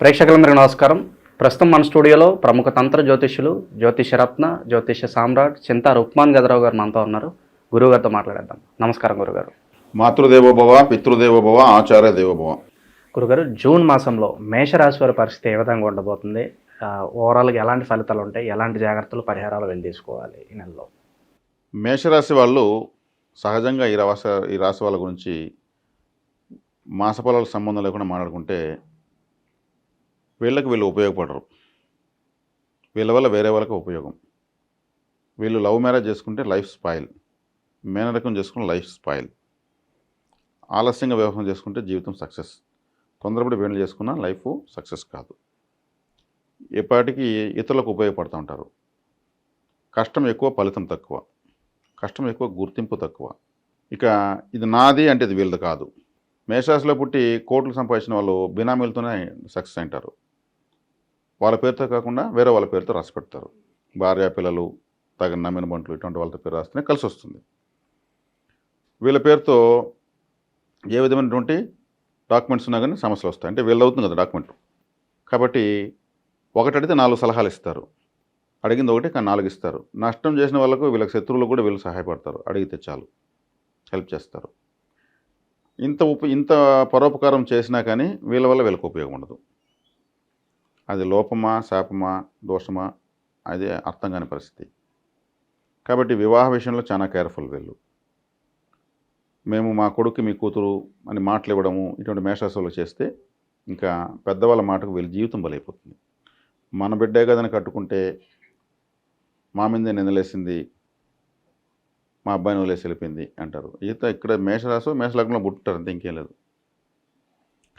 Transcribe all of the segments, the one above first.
ప్రేక్షకులందరికీ నమస్కారం. ప్రస్తుతం మన స్టూడియోలో ప్రముఖ తంత్ర జ్యోతిష్యులు జ్యోతిషరత్న జ్యోతిష సామ్రాట్ చింత రుక్మాన్ గదరావు గారు మనతో ఉన్నారు. గురువుగారితో మాట్లాడేద్దాం. నమస్కారం గురుగారు మాతృదేవోభవ పితృదేవోభవ ఆచార్య దేవోభవ గురుగారు జూన్ మాసంలో మేషరాశి వారి పరిస్థితి ఏ విధంగా ఉండబోతుంది? ఓవరాల్గా ఎలాంటి ఫలితాలు ఉంటాయి? ఎలాంటి జాగ్రత్తలు పరిహారాలు వెళ్ళి తీసుకోవాలి ఈ నెలలో? మేషరాశి వాళ్ళు సహజంగా ఈ రాశి ఈ రాశి వాళ్ళ గురించి మాసఫలాలకు సంబంధం లేకుండా మాట్లాడుకుంటే వీళ్ళకి వీళ్ళు ఉపయోగపడరు. వీళ్ళ వల్ల వేరే వాళ్ళకి ఉపయోగం. వీళ్ళు లవ్ మ్యారేజ్ చేసుకుంటే లైఫ్ స్పాయిల్. మేనరకం చేసుకున్న లైఫ్ స్పాయిల్. ఆలస్యంగా వివాహం చేసుకుంటే జీవితం సక్సెస్. తొందరపడి వీళ్ళు చేసుకున్న లైఫ్ సక్సెస్ కాదు. ఎప్పటికీ ఇతరులకు ఉపయోగపడుతూ ఉంటారు. కష్టం ఎక్కువ ఫలితం తక్కువ. కష్టం ఎక్కువ గుర్తింపు తక్కువ. ఇక ఇది నాది అంటే ఇది వీళ్ళది కాదు. మేషాస్లో పుట్టి కోట్లు సంపాదించిన వాళ్ళు బినామీలతోనే సక్సెస్ అంటారు. వాళ్ళ పేరుతో కాకుండా వేరే వాళ్ళ పేరుతో రాసి పెడతారు. భార్య పిల్లలు తగిన నమ్మిన బంట్లు ఇటువంటి వాళ్ళతో పేరు రాస్తేనే కలిసి వస్తుంది. వీళ్ళ పేరుతో ఏ విధమైనటువంటి డాక్యుమెంట్స్ ఉన్నా కానీ సమస్యలు వస్తాయి. అంటే వీళ్ళు అవుతుంది కదా డాక్యుమెంట్. కాబట్టి ఒకటి అడిగితే నాలుగు సలహాలు ఇస్తారు. అడిగింది ఒకటి కానీ నాలుగు ఇస్తారు. నష్టం చేసిన వాళ్ళకు వీళ్ళకి శత్రువులు కూడా వీళ్ళు సహాయపడతారు. అడిగితే చాలు. హెల్ప్ చేస్తారు. ఇంత ఉప ఇంత పరోపకారం చేసినా కానీ వీళ్ళ వల్ల వీళ్ళకి ఉపయోగం ఉండదు. అది లోపమా శాపమా దోషమా అది అర్థం కాని పరిస్థితి. కాబట్టి వివాహ విషయంలో చాలా కేర్ఫుల్ వీళ్ళు. మేము మా కొడుకు మీ కూతురు అని మాటలు ఇవ్వడము ఇటువంటి మేషాసులు చేస్తే ఇంకా పెద్దవాళ్ళ మాటకు వీళ్ళ జీవితం బలైపోతుంది. మన బిడ్డే కదని కట్టుకుంటే మా మీదే నిందలేసింది మా అబ్బాయిని వదిలేసి వెళ్ళిపోయింది అంటారు. ఈత ఇక్కడ మేషరాశి మేషలగ్నంలో పుట్టారు అంతే ఇంకేం లేదు.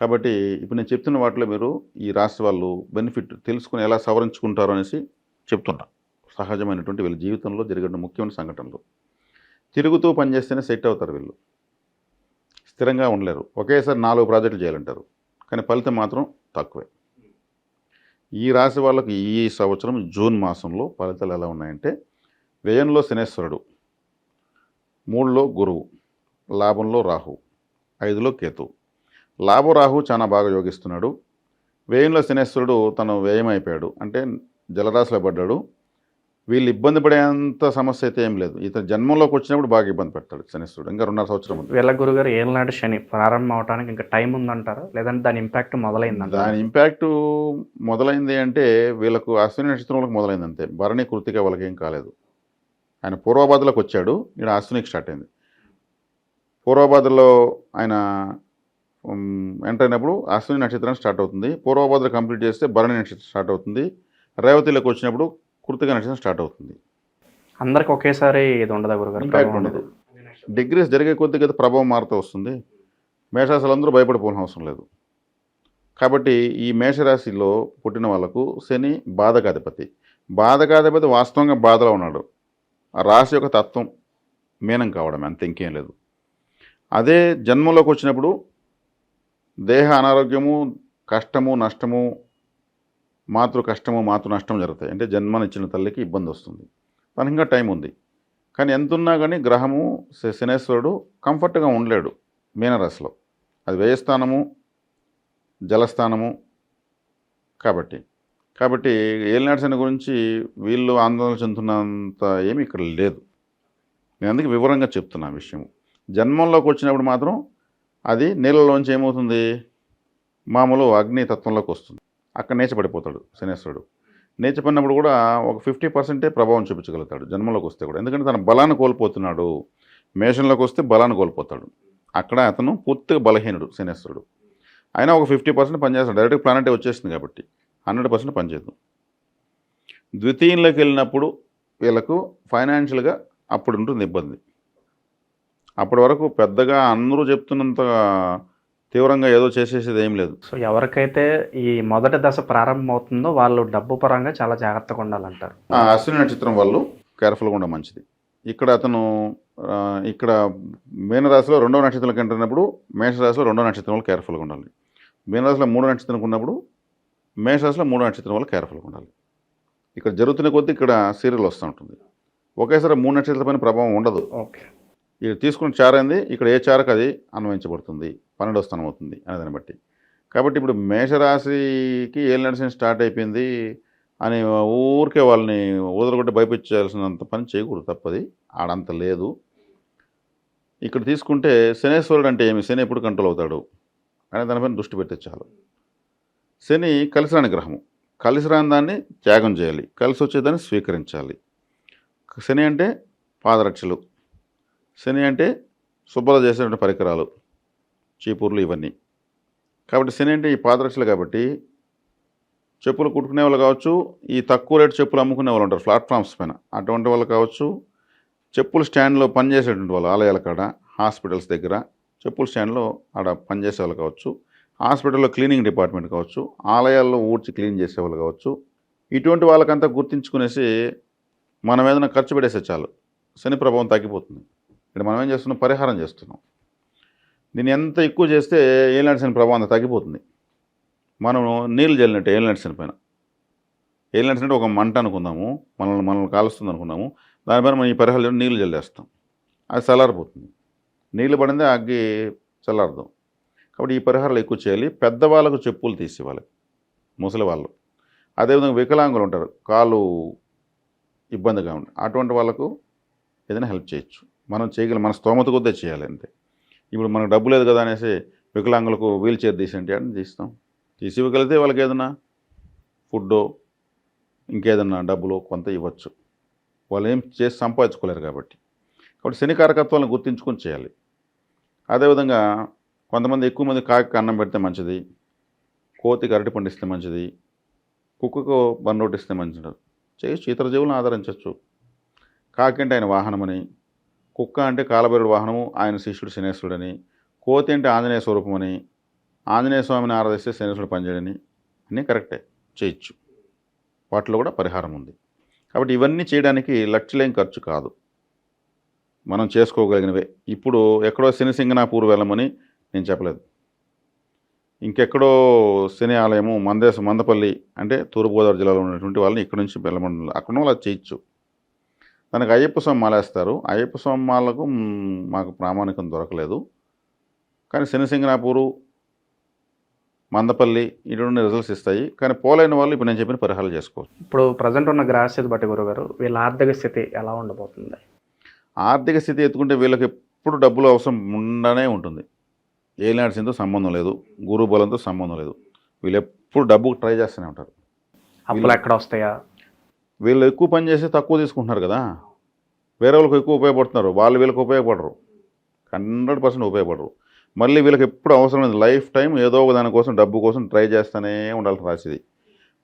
కాబట్టి ఇప్పుడు నేను చెప్తున్న వాటిలో మీరు ఈ రాశి వాళ్ళు బెనిఫిట్ తెలుసుకుని ఎలా సవరించుకుంటారు అనేసి చెప్తున్నా సహజమైనటువంటి వీళ్ళ జీవితంలో జరిగిన ముఖ్యమైన సంఘటనలు. తిరుగుతూ పనిచేస్తేనే సెట్ అవుతారు వీళ్ళు. స్థిరంగా ఉండలేరు. ఒకేసారి నాలుగు ప్రాజెక్టులు చేయాలంటారు. కానీ ఫలితం మాత్రం తక్కువే. ఈ రాశి వాళ్ళకు ఈ సంవత్సరం జూన్ మాసంలో ఫలితాలు ఎలా ఉన్నాయంటే వ్యయంలో శనేశ్వరుడు మూడులో గురువు లాభంలో రాహు ఐదులో కేతువు లాభ రాహు చాలా బాగా యోగిస్తున్నాడు. వ్యయంలో శనేశ్వరుడు తను వ్యయం అయిపోయాడు అంటే జలరాశిలో పడ్డాడు. వీళ్ళు ఇబ్బంది పడేంత సమస్య అయితే ఏం లేదు. ఇతను జన్మంలోకి వచ్చినప్పుడు బాగా ఇబ్బంది పెడతాడు శనేశ్వరుడు. ఇంకా రెండున్నర సంవత్సరం ఉంది. వీళ్ళ గురుగారు ఏళ్ళనాటి శని? ప్రారంభం అవడానికి ఇంకా టైం ఉందంటారా? లేదంటే దాని ఇంపాక్ట్ మొదలైందంటారా? దాని ఇంపాక్ట్ మొదలైంది అంటే వీళ్ళకు అశ్విని నక్షత్రంలోకి మొదలైంది అంతే. భరణి కృతిక వాళ్ళకి ఏం కాలేదు. ఆయన పూర్వభాద్రలోకి వచ్చాడు. ఇక్కడ అశ్వినికి స్టార్ట్ అయింది. పూర్వభాద్రలో ఆయన ఎంటర్ అయినప్పుడు అశ్విని నక్షత్రం స్టార్ట్ అవుతుంది. పూర్వభాద్ర కంప్లీట్ చేస్తే భరణి నక్షత్రం స్టార్ట్ అవుతుంది. రేవతిలోకి వచ్చినప్పుడు కృతిక నక్షత్రం స్టార్ట్ అవుతుంది. అందరికి ఒకేసారి ఇది ఉండదా గురుగారు? ఉండదు. డిగ్రీస్ జరిగే కొద్ది కదా ప్రభావం మారుతూ వస్తుంది. మేషరాశులు అందరూ భయపడిపోవాల్సిన అవసరం లేదు. కాబట్టి ఈ మేషరాశిలో పుట్టిన వాళ్ళకు శని బాధకాధిపతి. బాధకాధిపతి వాస్తవంగా బాధలో ఉన్నాడు. ఆ రాశి యొక్క తత్వం మీనం కావడమే అంత ఇంకేం లేదు. అదే జన్మలోకి వచ్చినప్పుడు దేహ అనారోగ్యము కష్టము నష్టము మాతృ కష్టము మాతృ నష్టం జరుగుతాయి. అంటే జన్మనిచ్చిన తల్లికి ఇబ్బంది వస్తుంది. తనకి ఇంకా టైం ఉంది. కానీ ఎంత ఉన్నా కానీ గ్రహము శ- శనేశ్వరుడు కంఫర్ట్గా ఉండలేడు మీనరాశిలో. అది వ్యయస్థానము జలస్థానము కాబట్టి. కాబట్టి ఏలినాడు శని గురించి వీళ్ళు ఆందోళన చెందుతున్నంత ఏమీ ఇక్కడ లేదు. నేను అందుకే వివరంగా చెప్తున్నా విషయము. విషయం జన్మంలోకి వచ్చినప్పుడు మాత్రం అది నీళ్ళలోంచి ఏమవుతుంది? మామూలు అగ్ని తత్వంలోకి వస్తుంది. అక్కడ నేచపడిపోతాడు శనేశ్వరుడు. నేర్చుకున్నప్పుడు కూడా ఒక ఫిఫ్టీ పర్సెంటే ప్రభావం చూపించగలుగుతాడు జన్మలోకి వస్తే కూడా. ఎందుకంటే తన బలాన్ని కోల్పోతున్నాడు. మేషంలోకి వస్తే బలాన్ని కోల్పోతాడు. అక్కడ అతను పూర్తిగా బలహీనుడు శనేశ్వరుడు. అయినా ఒక ఫిఫ్టీ పర్సెంట్ పనిచేస్తాడు డైరెక్ట్ ప్లానెటే వచ్చేసింది కాబట్టి. హండ్రెడ్ పర్సెంట్ పనిచేయదు ద్వితీయంలోకి వెళ్ళినప్పుడు వీళ్ళకు ఫైనాన్షియల్గా అప్పుడు ఉంటుంది ఇబ్బంది. అప్పటి వరకు పెద్దగా అందరూ చెప్తున్నంత తీవ్రంగా ఏదో చేసేసేది ఏం లేదు. సో ఎవరికైతే ఈ మొదటి దశ ప్రారంభం అవుతుందో వాళ్ళు డబ్బు పరంగా చాలా జాగ్రత్తగా ఉండాలంటారు. అశ్విని నక్షత్రం వాళ్ళు కేర్ఫుల్గా ఉండడం మంచిది. ఇక్కడ అతను ఇక్కడ మీనరాశిలో రెండవ నక్షత్రంలోకి ఎంటర్ అయినప్పుడు మేషరాశిలో రెండవ నక్షత్రం వాళ్ళు కేర్ఫుల్గా ఉండాలి. మీనరాశిలో మూడో నక్షత్రం ఉన్నప్పుడు మేషరాశిలో మూడో నక్షత్రం వాళ్ళు కేర్ఫుల్గా ఉండాలి. ఇక్కడ జరుగుతున్న కొద్దీ ఇక్కడ సీరియల్ వస్తూ ఉంటుంది. ఒకేసారి మూడు నక్షత్రాల పైన ప్రభావం ఉండదు. ఓకే. ఇది తీసుకున్న చారంది ఇక్కడ ఏ చారకు అది అన్వయించబడుతుంది? పన్నెండో స్థానం అవుతుంది అనే దాన్ని బట్టి. కాబట్టి ఇప్పుడు మేషరాశికి ఏళ్ళు నడిచిన స్టార్ట్ అయిపోయింది అని ఊరికే వాళ్ళని వదలగొట్టి భయపించాల్సినంత పని చేయకూడదు తప్పది. ఆడంత లేదు. ఇక్కడ తీసుకుంటే శనేశ్వరుడు అంటే ఏమి? శని ఎప్పుడు కంట్రోల్ అవుతాడు? అనే దానిపైన దృష్టి పెట్టే చాలు. శని కలిసిరాని గ్రహము. కలిసిరాని దాన్ని త్యాగం చేయాలి. కలిసి వచ్చేదాన్ని స్వీకరించాలి. శని అంటే పాదరక్షలు. శని అంటే శుభ్రత చేసేటువంటి పరికరాలు చీపుర్లు ఇవన్నీ. కాబట్టి శని అంటే ఈ పాదరక్షలు కాబట్టి చెప్పులు కుట్టుకునే వాళ్ళు కావచ్చు ఈ తక్కువ రేటు చెప్పులు అమ్ముకునే వాళ్ళు ఉంటారు ప్లాట్ఫామ్స్ పైన. అటువంటి వాళ్ళు కావచ్చు చెప్పుల స్టాండ్లో పనిచేసేటువంటి వాళ్ళు ఆలయాల కాడ హాస్పిటల్స్ దగ్గర చెప్పుల స్టాండ్లో ఆడ పనిచేసే వాళ్ళు కావచ్చు హాస్పిటల్లో క్లీనింగ్ డిపార్ట్మెంట్ కావచ్చు ఆలయాల్లో ఊడ్చి క్లీన్ చేసే వాళ్ళు కావచ్చు ఇటువంటి వాళ్ళకంతా గుర్తించుకునేసి మనం ఏదైనా ఖర్చు పెడేస్తే చాలు. శని ప్రభావం తగ్గిపోతుంది. ఇక్కడ మనం ఏం చేస్తున్నాం? పరిహారం చేస్తున్నాం. దీన్ని ఎంత ఎక్కువ చేస్తే ఏలినాటి శని ప్రభావం తగ్గిపోతుంది. మనం నీళ్ళు చల్లినట్టు ఏలినాటి నడిచిన పైన. ఏలినాటి శని అంటే ఒక మంట అనుకుందాము. మనల్ని మనల్ని కాలుస్తుంది అనుకున్నాము దానిపైన మనం ఈ పరిహారం నీళ్ళు చల్లేస్తాం. అది చల్లారిపోతుంది. నీళ్ళు పడిందే అగ్గి చల్లారదాం. కాబట్టి ఈ పరిహారాలు ఎక్కువ చేయాలి. పెద్దవాళ్ళకు చెప్పులు తీసేవాళ్ళకి ముసలి వాళ్ళు. అదేవిధంగా వికలాంగులు ఉంటారు. కాలు ఇబ్బందిగా ఉంటారు అటువంటి వాళ్ళకు ఏదైనా హెల్ప్ చేయొచ్చు. మనం చేయగలం మన స్తోమత కొద్దే చేయాలి అంతే. ఇప్పుడు మనకు డబ్బు లేదు కదా అనేసి వికలాంగులకు వీల్ చైర్ తీసేంటి అని తీస్తాం. తీసి ఇవ్వగలిగితే వాళ్ళకి ఏదైనా ఫుడ్డో ఇంకేదన్నా డబ్బులు కొంత ఇవ్వచ్చు. వాళ్ళు ఏం చేసి సంపాదించుకోలేరు కాబట్టి. కాబట్టి శని కారకత్వాలను గుర్తించుకొని చేయాలి. అదేవిధంగా కొంతమంది ఎక్కువ మంది కాకి అన్నం పెడితే మంచిది కోతికి అరటి పండిస్తే మంచిది కుక్కకు బన్నోటి మంచిది. చేయొచ్చు ఇతర జీవులను ఆదరించవచ్చు కాకి అంటే ఆయన వాహనమని కుక్క అంటే కాలభైరుడు వాహనము ఆయన శిష్యుడు శనేశ్వరుడని. కోతి అంటే ఆంజనేయ స్వరూపమని. ఆంజనేయ స్వామిని ఆరాధిస్తే శనేశ్వరుడు పనిచేయడని అన్నీ కరెక్టే చేయొచ్చు. వాటిలో కూడా పరిహారం ఉంది. కాబట్టి ఇవన్నీ చేయడానికి లక్షలేం ఖర్చు కాదు. మనం చేసుకోగలిగినవే. ఇప్పుడు ఎక్కడో శని సింగనాపూర్ వెళ్ళమని నేను చెప్పలేదు. ఇంకెక్కడో శని ఆలయము మందేశ మందపల్లి అంటే తూర్పుగోదావరి జిల్లాలో ఉన్నటువంటి వాళ్ళని ఇక్కడ నుంచి వెళ్ళమని అక్కడ వాళ్ళు అది చేయొచ్చు. దానికి అయ్యప్ప స్వామి మాలేస్తారు అయ్యప్ప స్వామి మాలకు మాకు ప్రామాణికం దొరకలేదు. కానీ శని సింగనాపూరు మందపల్లి ఇటువంటి రిజల్ట్స్ ఇస్తాయి. కానీ పోలేని వాళ్ళు ఇప్పుడు నేను చెప్పిన పరిహారాలు చేసుకోవచ్చు. ఇప్పుడు ప్రజెంట్ ఉన్న గ్రహస్థితి బట్టి గురుగారు వీళ్ళ ఆర్థిక స్థితి ఎలా ఉండబోతుంది? ఆర్థిక స్థితి ఎత్తుకుంటే వీళ్ళకి ఎప్పుడు డబ్బులు అవసరం ఉండనే ఉంటుంది. ఏలినాడ్సింతో సంబంధం లేదు. గురు బలంతో సంబంధం లేదు. వీళ్ళు ఎప్పుడు డబ్బుకు ట్రై చేస్తూనే ఉంటారు. అప్పులు ఎక్కడ వస్తాయా? వీళ్ళు ఎక్కువ పని చేసి తక్కువ తీసుకుంటున్నారు కదా. వేరే వాళ్ళకి ఎక్కువ ఉపయోగపడుతున్నారు. వాళ్ళు వీళ్ళకి ఉపయోగపడరు. Hundred percent ఉపయోగపడరు. మళ్ళీ వీళ్ళకి ఎప్పుడు అవసరం లేదు. లైఫ్ టైం ఏదో ఒక దానికోసం డబ్బు కోసం ట్రై చేస్తూనే ఉండాల్సి రాసిది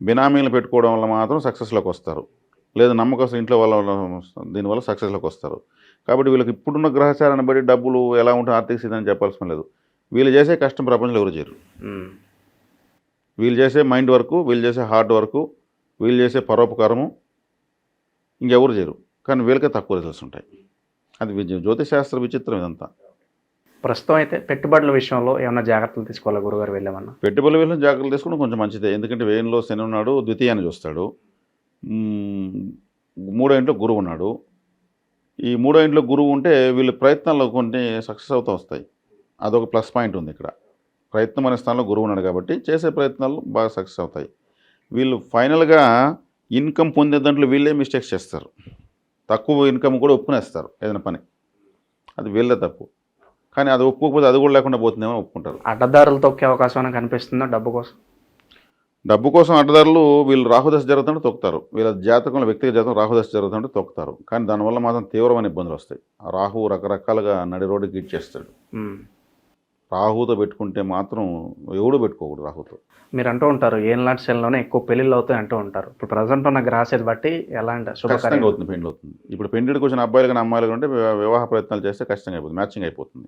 బినామీలు పెట్టుకోవడం వల్ల మాత్రం సక్సెస్లోకి వస్తారు. లేదు నమ్మకం ఇంట్లో వాళ్ళ వల్ల దీనివల్ల సక్సెస్లోకి వస్తారు. కాబట్టి వీళ్ళకి ఇప్పుడున్న గ్రహచారాన్ని బట్టి డబ్బులు ఎలా ఉంటుంది ఆర్థిక స్థితి అని చెప్పాల్సిన లేదు. వీళ్ళు చేసే కష్టం ప్రపంచంలో ఎవరు చేయరు. వీళ్ళు చేసే మైండ్ వర్క్ వీళ్ళు చేసే హార్డ్ వర్క్ వీళ్ళు చేసే పరోపకారము ఇంకెవరు చేయరు. కానీ వీళ్ళకే తక్కువ రిజల్ట్స్ ఉంటాయి. అది విజ- జ్యోతిష్ శాస్త్ర విచిత్రం ఇదంతా. ప్రస్తుతం అయితే పెట్టుబడుల విషయంలో ఏమైనా జాగ్రత్తలు తీసుకోవాలా గురుగారు వెళ్ళామన్నా? పెట్టుబడుల వీళ్ళని జాగ్రత్తలు తీసుకుంటే కొంచెం మంచిదే. ఎందుకంటే వేయంలో శని ఉన్నాడు ద్వితీయాన్ని చూస్తాడు. మూడో ఇంట్లో గురువు ఉన్నాడు. ఈ మూడో ఇంట్లో గురువు ఉంటే వీళ్ళ ప్రయత్నాల్లో కొన్ని సక్సెస్ అవుతూ వస్తాయి. అదొక ప్లస్ పాయింట్ ఉంది ఇక్కడ. ప్రయత్నం అనే స్థానంలో గురువు ఉన్నాడు కాబట్టి చేసే ప్రయత్నాలు బాగా సక్సెస్ అవుతాయి. వీళ్ళు ఫైనల్గా ఇన్కమ్ పొందే దాంట్లో వీళ్ళే మిస్టేక్స్ చేస్తారు. తక్కువ ఇన్కమ్ కూడా ఒప్పుకునేస్తారు ఏదైనా పని. అది వీళ్ళే తప్పు. కానీ అది ఒప్పుకోకపోతే అది కూడా లేకుండా పోతుందేమో ఒప్పుకుంటారు. అడ్డదారులు తొక్కే అవకాశం కనిపిస్తుందా డబ్బు కోసం? డబ్బు కోసం అడ్డదారులు వీళ్ళు రాహుదశ జరుగుతుంటే తొక్కుతారు. వీళ్ళ జాతకంలో వ్యక్తిగత జాతకం రాహుదశ జరుగుతుంటే తొక్కుతారు. కానీ దానివల్ల మాత్రం తీవ్రమైన ఇబ్బందులు వస్తాయి. ఆ రాహు రకరకాలుగా నడి రోడ్డుకి ఇచ్చేస్తాడు. ఉమ్. రాహుతో పెట్టుకుంటే మాత్రం ఎవడు పెట్టుకోకూడదు రాహుతో. మీరు అంటూ ఉంటారు ఏం లాంటి సెల్లోనే ఎక్కువ పెళ్ళిళ్ళు అవుతాయి అంటూ ఉంటారు. ఇప్పుడు ప్రజెంట్ ఉన్న గ్రహస్థితి బట్టి ఎలాంటి శుభకార్యం. అవుతుంది పెండ్లు అవుతుంది. ఇప్పుడు పెండిడికి వచ్చిన అబ్బాయిలు కానీ అమ్మాయిలు వివా- వివాహ ప్రయత్నాలు చేస్తే ఖచ్చితంగా అయిపోతుంది మ్యాచింగ్ అయిపోతుంది.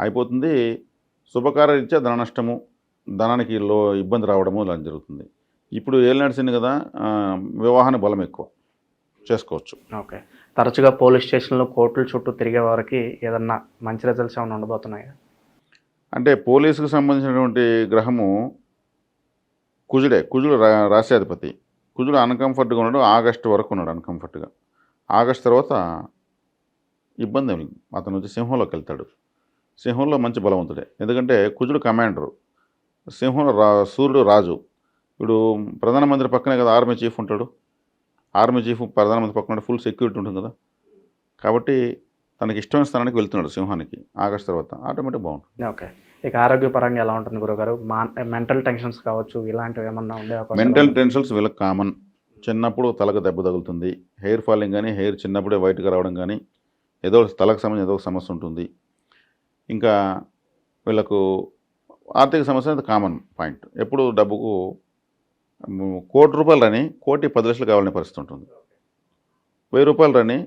అయిపోతుంది శుభకార్య ఇచ్చే ధన నష్టము ధనానికి లో ఇబ్బంది రావడము ఇలా జరుగుతుంది. ఇప్పుడు ఏళ్ళు నడిచింది కదా ఆ, వివాహానికి బలం ఎక్కువ చేసుకోవచ్చు. ఓకే. తరచుగా పోలీస్ స్టేషన్లో కోర్టుల చుట్టూ తిరిగే వారికి ఏదన్నా మంచి రిజల్ట్స్ ఏమైనా ఉండబోతున్నాయా? అంటే పోలీసుకు సంబంధించినటువంటి గ్రహము కుజుడే కుజుడు రా రాశ్యాధిపతి. కుజుడు అన్కంఫర్ట్గా ఉన్నాడు ఆగస్టు వరకు ఉన్నాడు అన్కంఫర్ట్గా ఆగస్ట్ తర్వాత ఇబ్బంది ఏమి అతను వచ్చి సింహంలోకి వెళ్తాడు. సింహంలో మంచి బలవంతుడే. ఎందుకంటే కుజుడు కమాండరు సింహంలో రా సూర్యుడు రాజు. ఇప్పుడు ప్రధానమంత్రి పక్కనే కదా ఆర్మీ చీఫ్ ఉంటాడు. ఆర్మీ చీఫ్ ప్రధానమంత్రి పక్కన ఫుల్ సెక్యూరిటీ ఉంటుంది కదా. కాబట్టి తనకి ఇష్టమైన స్థానానికి వెళ్తున్నాడు సింహానికి. ఆగస్ట్ తర్వాత. ఆటోమేటిక్ బాగుంటుంది. ఓకే ఇక ఆరోగ్యపరంగా ఎలా ఉంటుంది గురుగారు? మెంటల్ టెన్షన్స్ కావచ్చు ఇలాంటివి ఏమన్నా ఉండే మెంటల్ టెన్షన్స్ వీళ్ళకి కామన్. చిన్నప్పుడు తలకు దెబ్బ తగులుతుంది. హెయిర్ ఫాలింగ్ కానీ హెయిర్ చిన్నప్పుడే వైట్గా రావడం కానీ ఏదో ఒక తలకు సంబంధించి ఏదో ఒక సమస్య ఉంటుంది. ఇంకా వీళ్ళకు ఆర్థిక సమస్య అది కామన్ పాయింట్. ఎప్పుడు డబ్బుకు కోటి రూపాయలు రని కోటి పది లక్షలు కావాలనే పరిస్థితి ఉంటుంది. వెయ్యి రూపాయలు రని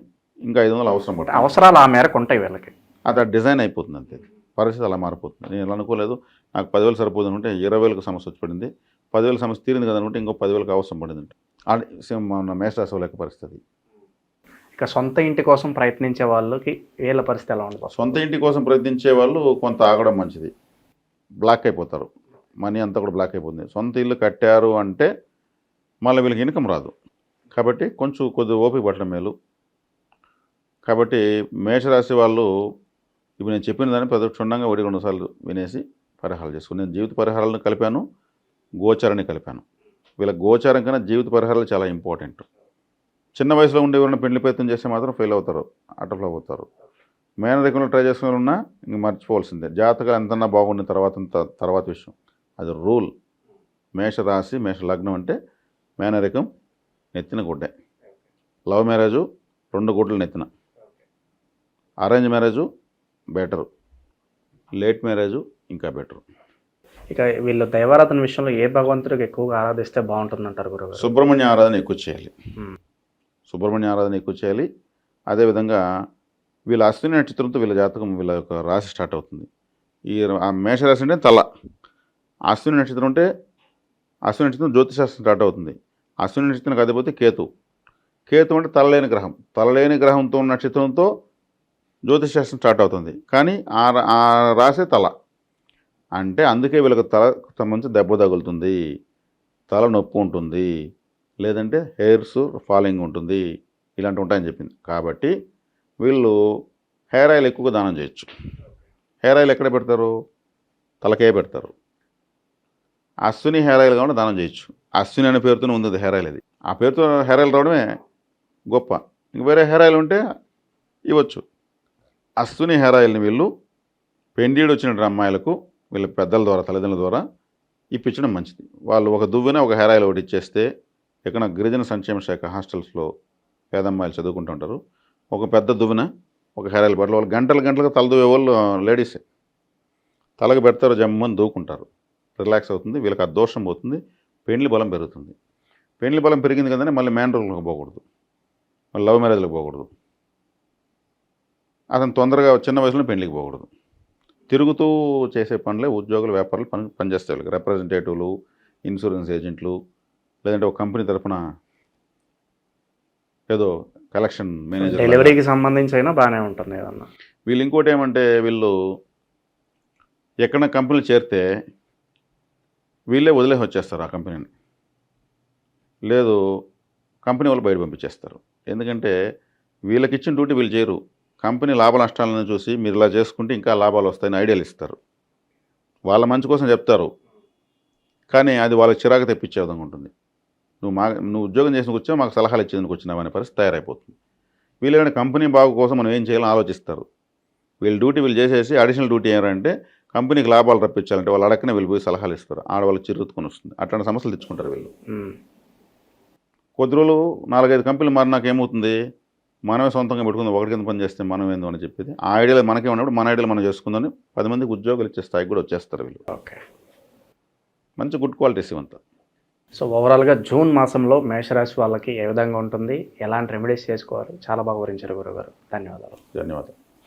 ఇంకా ఐదు వందలు అవసరం పడుతుంది. అవసరాలు ఆ మేరకు ఉంటాయి వీళ్ళకి. అది డిజైన్ అయిపోతుంది అంతే. పరిస్థితి అలా మారిపోతుంది. నేను అనుకోలేదు. నాకు పదివేలు సరిపోదు అంటే ఇరవై వేలకు సమస్య వచ్చి పడింది. పదివేల సమస్య తీరింది కదా అనుకుంటే ఇంకో పదివేలకు అవసరం పడింది అంటే. మన మేషరాశి లెక్క పరిస్థితి. ఇక సొంత ఇంటి కోసం ప్రయత్నించే వాళ్ళకి వీళ్ళ పరిస్థితి ఎలా ఉంటుంది? సొంత ఇంటి కోసం ప్రయత్నించే వాళ్ళు కొంత ఆగడం మంచిది. బ్లాక్ అయిపోతారు. మనీ అంతా కూడా బ్లాక్ అయిపోతుంది. సొంత ఇల్లు కట్టారు అంటే మళ్ళీ వీళ్ళకి ఇన్కమ్ రాదు. కాబట్టి కొంచెం కొద్దిగా ఓపిక పట్టడం మేలు. కాబట్టి మేషరాశి వాళ్ళు ఇప్పుడు నేను చెప్పిన దాన్ని ప్రతి క్షుణ్ణంగా ఒకటి రెండు సార్లు వినేసి పరిహారాలు చేసుకుని నేను జీవిత పరిహారాలను కలిపాను గోచారాన్ని కలిపాను. వీళ్ళ గోచారం కన్నా జీవిత పరిహారాలు చాలా ఇంపార్టెంట్. చిన్న వయసులో ఉండే ఎవరైనా పెళ్ళి ప్రయత్నం చేస్తే మాత్రం ఫెయిల్ అవుతారు అటఫ్లో అవుతారు మేనరికంలో ట్రై చేసుకుని ఇంక మర్చిపోవాల్సిందే. జాతకాలు ఎంతన్నా బాగుండిన తర్వాత తర్వాత విషయం. అది రూల్. మేషరాశి మేష లగ్నం అంటే మేనరికం నెత్తిన గుడ్డే. లవ్ మ్యారేజు రెండు గుడ్లు నెత్తిన. Arrange marriage better. Late marriage ఇంకా బెటరు. ఇక వీళ్ళు దైవారాధన విషయంలో ఏ భగవంతుడికి ఎక్కువగా ఆరాధిస్తే బాగుంటుంది అంటారు గురుగారు సుబ్రహ్మణ్య ఆరాధన ఎక్కువ చేయాలి. సుబ్రహ్మణ్య ఆరాధన ఎక్కువ చేయాలి. అదేవిధంగా వీళ్ళ అశ్విని నక్షత్రంతో వీళ్ళ జాతకం వీళ్ళ యొక్క రాశి స్టార్ట్ అవుతుంది. ఈ మేషరాశి అంటే తల. అశ్విని నక్షత్రం అంటే అశ్విని నక్షత్రం జ్యోతిశాస్త్రం స్టార్ట్ అవుతుంది. అశ్విని నక్షత్రానికి అధిపతి కేతు. కేతు అంటే తలలేని గ్రహం. తలలేని గ్రహంతో ఉన్న నక్షత్రంతో జ్యోతిషాస్త్రం స్టార్ట్ అవుతుంది. కానీ ఆ రాసే తల. అంటే అందుకే వీళ్ళకి తల సంబంధించి దెబ్బ తగులుతుంది. తల నొప్పి ఉంటుంది. లేదంటే హెయిర్స్ ఫాలింగ్ ఉంటుంది. ఇలాంటివి ఉంటాయని చెప్పింది. కాబట్టి వీళ్ళు హెయిర్ ఆయిల్ ఎక్కువగా దానం చేయొచ్చు. హెయిర్ ఆయిల్ ఎక్కడ పెడతారు? తలకే పెడతారు. అశ్విని హెయిర్ ఆయిల్ కాకుండా దానం చేయొచ్చు. అశ్విని అనే పేరుతోనే ఉంది అది హెయిర్ ఆయిల్ అది. ఆ పేరుతో హెయిర్ ఆయిల్ రావడమే గొప్ప. ఇంక వేరే హెయిర్ ఆయిల్ ఉంటే ఇవ్వచ్చు. అశ్విని హెయిర్ ఆయిల్ని వీళ్ళు పెండీడు వచ్చిన అమ్మాయిలకు వీళ్ళ పెద్దల ద్వారా తల్లిదండ్రుల ద్వారా ఇప్పించడం మంచిది. వాళ్ళు ఒక దువ్వెన ఒక హెయిర్ ఆయిల్ ఒకటి ఇచ్చేస్తే ఎక్కడ గిరిజన సంక్షేమ శాఖ హాస్టల్స్లో పేదమ్మాయిలు చదువుకుంటూ ఉంటారు. ఒక పెద్ద దువ్వెన ఒక హెయిర్ ఆయిల్ బట్టలు వాళ్ళు గంటలు గంటలుగా తల దువ్వే వాళ్ళు లేడీసే. తలకు పెడతారు జమ్మని దూకుంటారు. రిలాక్స్ అవుతుంది వీళ్ళకి ఆ దోషం పోతుంది పెండ్లి బలం పెరుగుతుంది. పెండ్లి బలం పెరిగింది కదంటే మళ్ళీ మ్యాన్ రోల్కి పోకూడదు. మళ్ళీ లవ్ మ్యారేజ్లకు పోకూడదు. అతను తొందరగా చిన్న వయసులో పెండ్లికి పోకూడదు. తిరుగుతూ చేసే పనులే ఉద్యోగులు వ్యాపారులు పని పనిచేస్తాయి వీళ్ళకి రిప్రజెంటేటివ్లు ఇన్సూరెన్స్ ఏజెంట్లు లేదంటే ఒక కంపెనీ తరఫున ఏదో కలెక్షన్ మేనేజర్ డెలివరీకి సంబంధించి అయినా బాగానే ఉంటుంది ఏదన్నా. వీళ్ళు ఇంకోటి ఏమంటే వీళ్ళు ఎక్కడ కంపెనీలు చేరితే వీళ్ళే వదిలేసి వచ్చేస్తారు ఆ కంపెనీని. లేదు కంపెనీ వాళ్ళు బయట పంపించేస్తారు. ఎందుకంటే వీళ్ళకి ఇచ్చిన డ్యూటీ వీళ్ళు చేయరు. కంపెనీ లాభ నష్టాలను చూసి మీరు ఇలా చేసుకుంటే ఇంకా లాభాలు వస్తాయని ఐడియాలు ఇస్తారు. వాళ్ళ మంచి కోసం చెప్తారు. కానీ అది వాళ్ళకి చిరాకు తెప్పించే విధంగా ఉంటుంది. నువ్వు మా నువ్వు ఉద్యోగం చేసిన వచ్చావు మాకు సలహాలు ఇచ్చేందుకు వచ్చినావు అనే పరిస్థితి తయారైపోతుంది. వీళ్ళు ఏమైనా కంపెనీ బాగు కోసం మనం ఏం చేయాలని ఆలోచిస్తారు? వీళ్ళ డ్యూటీ వీళ్ళు చేసేసి అడిషనల్ డ్యూటీ ఏంటంటే కంపెనీకి లాభాలు రప్పించాలంటే వాళ్ళు అడగనే వీళ్ళు పోయి సలహాలు ఇస్తారు. ఆడవాళ్ళు చిరుతుకొని వస్తుంది. అట్లాంటి సమస్యలు తెచ్చుకుంటారు వీళ్ళు. కొద్ది రోజులు నాలుగైదు కంపెనీలు మరి నాకు ఏమవుతుంది మనమే సొంతంగా పెట్టుకుందాం ఒకటి కింద పని చేస్తే మనం ఏందో అని చెప్పేది. ఆ ఐడియాలు మనకే ఉన్నప్పుడు మన ఐడియాలు మనం చేసుకుందని పది మందికి ఉద్యోగాలు ఇచ్చే స్థాయికి కూడా వచ్చేస్తారు వీళ్ళు. ఓకే. మంచి గుడ్ క్వాలిటీస్ ఇవంతా సో ఓవరాల్గా జూన్ మాసంలో మేషరాశి వాళ్ళకి ఏ విధంగా ఉంటుంది? ఎలాంటి రెమెడీస్ చేసుకోవాలి? చాలా బాగా వివరించారు గురుగారు. ధన్యవాదాలు. ధన్యవాదాలు.